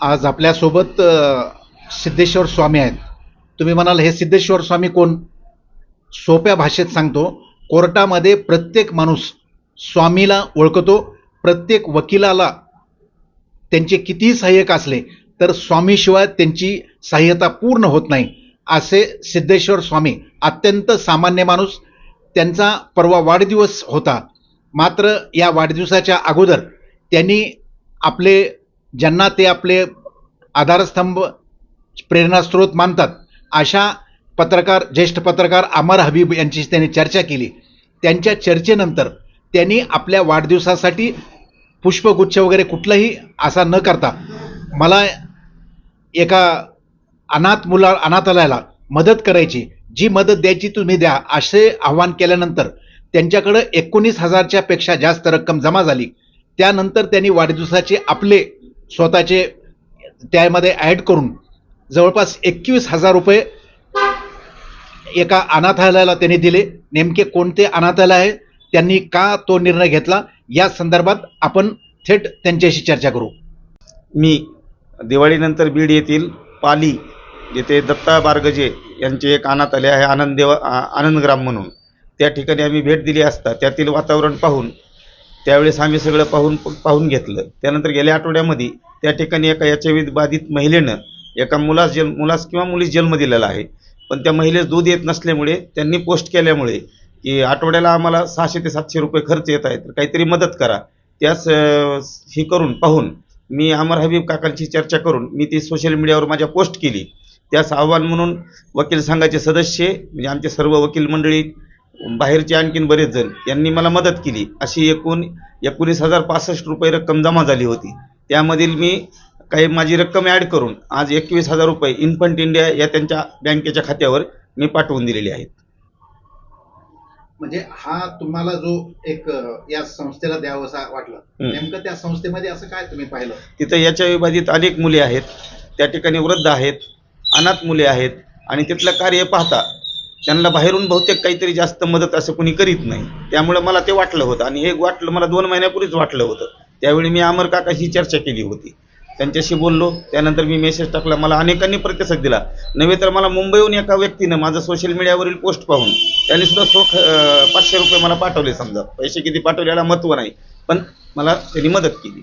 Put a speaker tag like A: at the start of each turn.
A: आज आपल्यासोबत सिद्धेश्वर स्वामी आहेत. तुम्ही म्हणाल हे सिद्धेश्वर स्वामी कोण? सोप्या भाषेत सांगतो कोर्टामध्ये प्रत्येक माणूस स्वामीला ओळखतो प्रत्येक वकिलाला त्यांचे कितीही सहाय्यक असले तर स्वामीशिवाय त्यांची सहाय्यता पूर्ण होत नाही. असे सिद्धेश्वर स्वामी अत्यंत सामान्य माणूस त्यांचा परवा वाढदिवस होता. मात्र या वाढदिवसाच्या अगोदर त्यांनी आपले ज्यांना ते आपले आधारस्तंभ प्रेरणास्रोत मानतात अशा पत्रकार ज्येष्ठ पत्रकार अमर हबीब यांची त्यांनी चर्चा केली. त्यांच्या चर्चेनंतर त्यांनी आपल्या वाढदिवसासाठी पुष्पगुच्छ वगैरे कुठलाही असा न करता मला एका अनाथ मुला अनाथालयाला मदत करायची. जी मदत द्यायची तुम्ही द्या असे आव्हान केल्यानंतर त्यांच्याकडं एकोणीस हजारच्या पेक्षा जास्त रक्कम जमा झाली. त्यानंतर त्यांनी वाढदिवसाचे आपले स्वतःचे त्यामध्ये ॲड करून जवळपास एकवीस हजार रुपये एका अनाथालयाला त्यांनी दिले. नेमके कोणते अनाथालय आहे? त्यांनी का तो निर्णय घेतला? या संदर्भात आपण थेट त्यांच्याशी चर्चा करू.
B: मी दिवाळीनंतर बीड येथील पाली येथे दत्ता बारगजे यांचे एक अनाथालय आहे आनंद देव आनंदग्राम म्हणून. त्या ठिकाणी आम्ही भेट दिली असता त्यातील वातावरण पाहून त्यावेळेस आम्ही सगळं पाहून पाहून घेतलं. त्यानंतर गेल्या आठवड्यामध्ये त्या ठिकाणी एका याच्या बाधित महिलेनं एका मुलास जन्म मुलास किंवा मुलीस जन्म दिलेला आहे. पण त्या महिलेस दूध येत नसल्यामुळे त्यांनी पोस्ट केल्यामुळे की आठवड्याला आम्हाला सहाशे ते सातशे रुपये खर्च येत आहे तर काहीतरी मदत करा. त्यास हे करून पाहून मी अमर हबीब काकांची चर्चा करून मी ती सोशल मीडियावर माझ्या पोस्ट केली. त्यास आव्हान म्हणून वकील संघाचे सदस्य म्हणजे आमचे सर्व वकील मंडळी बाहेरचे आणखीन बरेच जण यांनी मला मदत केली. अशी एकूण एकोणीस हजार पासष्ट रुपये रक्कम जमा झाली होती. त्यामधील मी काही माझी रक्कम ॲड करून आज एकवीस हजार रुपये इन्फंट इंडिया या त्यांच्या बँकेच्या खात्यावर मी पाठवून दिलेली आहेत.
A: म्हणजे हा तुम्हाला जो एक या संस्थेला द्यावासा वाटला.
B: हम्म.
A: नेमकं त्या संस्थेमध्ये असं काय तुम्ही पाहिलं?
B: तिथं याच्या विभाजित अनेक मुले आहेत. त्या ठिकाणी वृद्ध आहेत अनाथ मुले आहेत आणि तिथलं कार्य पाहता त्यांना बाहेरून बहुतेक काहीतरी जास्त मदत असं कोणी करीत नाही. त्यामुळे मला ते वाटलं होतं. आणि हे वाटलं मला दोन महिन्यापूर्वीच वाटलं होतं. त्यावेळी मी अमर काकाशी चर्चा केली होती. त्यांच्याशी बोललो. त्यानंतर मी मेसेज टाकला. मला अनेकांनी प्रतिसाद दिला. नव्हे तर मला मुंबईहून एका व्यक्तीनं माझं सोशल मीडियावरील पोस्ट पाहून त्यांनी सुद्धा सोख पाचशे रुपये मला पाठवले समजा. पैसे किती पाठवल्याला महत्त्व नाही. पण मला त्यांनी मदत केली.